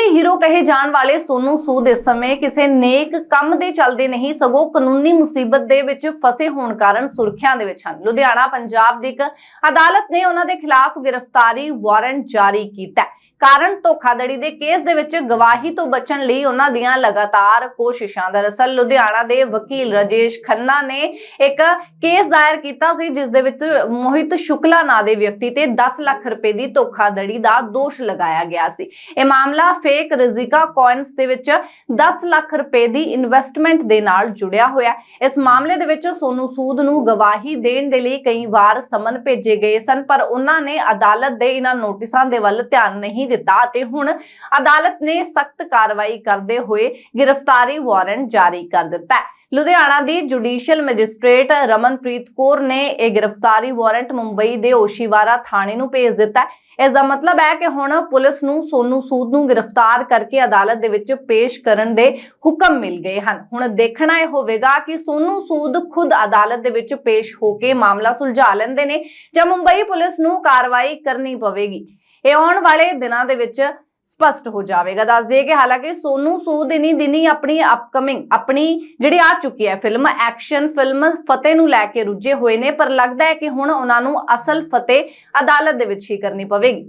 ਦੇ ਹੀਰੋ ਕਹੇ ਜਾਣ ਵਾਲੇ ਸੋਨੂ ਸੂਦ ਇਸ ਸਮੇਂ ਕਿਸੇ ਨੇਕ ਕੰਮ ਦੇ ਚੱਲਦੇ ਨਹੀਂ, ਸਗੋਂ ਕਾਨੂੰਨੀ ਮੁਸੀਬਤ ਦੇ ਵਿੱਚ ਫਸੇ ਹੋਣ ਕਾਰਨ ਸੁਰਖੀਆਂ ਦੇ ਵਿੱਚ ਹਨ। ਲੁਧਿਆਣਾ, ਪੰਜਾਬ ਦੀ ਇੱਕ ਅਦਾਲਤ ਨੇ ਉਹਨਾਂ ਦੇ ਖਿਲਾਫ ਗ੍ਰਿਫਤਾਰੀ ਵਾਰੰਟ ਜਾਰੀ ਕੀਤਾ ਕਾਰਨ ਧੋਖਾਧੜੀ ਦੇ ਕੇਸ ਦੇ ਵਿੱਚ ਗਵਾਹੀ ਤੋਂ ਬਚਣ ਲਈ ਉਹਨਾਂ ਦੀਆਂ ਲਗਾਤਾਰ ਕੋਸ਼ਿਸ਼ਾਂ। ਦਰਅਸਲ, ਲੁਧਿਆਣਾ ਦੇ ਵਕੀਲ ਰਜੇਸ਼ ਖੰਨਾ ਨੇ ਇੱਕ ਕੇਸ ਦਾਇਰ ਕੀਤਾ ਸੀ, ਜਿਸ ਦੇ ਵਿੱਚ ਮੋਹਿਤ ਸ਼ੁਕਲਾ ਨਾਂ ਦੇ ਵਿਅਕਤੀ ਤੇ 10 ਲੱਖ ਰੁਪਏ ਦੀ ਧੋਖਾਧੜੀ ਦਾ ਦੋਸ਼ ਲਗਾਇਆ ਗਿਆ ਸੀ। ਇਹ ਮਾਮਲਾ ਫੇਕ ਰਜ਼ਿਕਾ ਕੋਇਨਸ ਦੇ ਵਿੱਚ 10 ਲੱਖ ਰੁਪਏ ਦੀ ਇਨਵੈਸਟਮੈਂਟ ਦੇ ਨਾਲ ਜੁੜਿਆ ਹੋਇਆ ਇਸ ਮਾਮਲੇ ਦੇ ਵਿੱਚ ਸੋਨੂ ਸੂਦ ਨੂੰ ਗਵਾਹੀ ਦੇਣ ਦੇ ਲਈ ਕਈ ਵਾਰ ਸਮਨ ਭੇਜੇ ਗਏ ਸਨ, ਪਰ ਉਹਨਾਂ ਨੇ ਅਦਾਲਤ ਦੇ ਇਹਨਾਂ ਨੋਟਿਸਾਂ ਦੇ ਵੱਲ ਧਿਆਨ ਨਹੀਂ ਦਿੱਤਾ ਅਤੇ ਹੁਣ ਅਦਾਲਤ ਨੇ ਸਖਤ ਕਾਰਵਾਈ ਕਰਦੇ ਹੋਏ ਗ੍ਰਿਫਤਾਰੀ ਵਾਰੰਟ ਜਾਰੀ ਕਰ ਦਿੱਤਾ ਹੈ। ਲੁਧਿਆਣਾ ਦੀ ਜੁਡੀਸ਼ੀਅਲ ਮੈਜਿਸਟ੍ਰੇਟ ਰਮਨਪ੍ਰੀਤ ਕੌਰ ਨੇ ਇਹ ਗ੍ਰਿਫਤਾਰੀ ਵਾਰੰਟ ਮੁੰਬਈ ਦੇ ਓਸ਼ੀਵਾਰਾ ਥਾਣੇ ਨੂੰ ਭੇਜ ਦਿੱਤਾ ਹੈ। ਇਸ ਦਾ ਮਤਲਬ ਹੈ ਕਿ ਹੁਣ ਪੁਲਿਸ ਨੂੰ ਸੋਨੂ ਸੂਦ ਨੂੰ ਗ੍ਰਿਫਤਾਰ ਕਰਕੇ ਅਦਾਲਤ ਦੇ ਵਿੱਚ ਪੇਸ਼ ਕਰਨ ਦੇ ਹੁਕਮ ਮਿਲ ਗਏ ਹਨ। ਹੁਣ ਦੇਖਣਾ ਇਹ ਹੋਵੇਗਾ ਕਿ ਸੋਨੂ ਸੂਦ ਖੁਦ ਅਦਾਲਤ ਦੇ ਵਿੱਚ ਪੇਸ਼ ਹੋ ਕੇ ਮਾਮਲਾ ਸੁਲਝਾ ਲੈਂਦੇ ਨੇ ਜਾਂ ਮੁੰਬਈ ਪੁਲਿਸ ਨੂੰ ਕਾਰਵਾਈ ਕਰਨੀ ਪਵੇਗੀ। ਇਹ ਆਉਣ ਵਾਲੇ ਦਿਨਾਂ ਦੇ ਵਿੱਚ ਸਪਸ਼ਟ ਹੋ ਜਾਵੇਗਾ। ਦੱਸ ਦਈਏ ਕਿ ਹਾਲਾਂਕਿ ਸੋਨੂ ਸੋ ਦਿਨੀ ਦਿਨੀ ਆਪਣੀ ਅਪਕਮਿੰਗ ਆਪਣੀ ਜਿਹੜੀ ਆ ਚੁੱਕੀ ਹੈ ਫਿਲਮ ਐਕਸ਼ਨ ਫਿਲਮ ਫਤਿਹ ਨੂੰ ਲੈ ਕੇ ਰੁੱਝੇ ਹੋਏ ਨੇ, ਪਰ ਲੱਗਦਾ ਹੈ ਕਿ ਹੁਣ ਉਹਨਾਂ ਨੂੰ ਅਸਲ ਫਤਿਹ ਅਦਾਲਤ ਦੇ ਵਿੱਚ ਹੀ ਕਰਨੀ ਪਵੇਗੀ।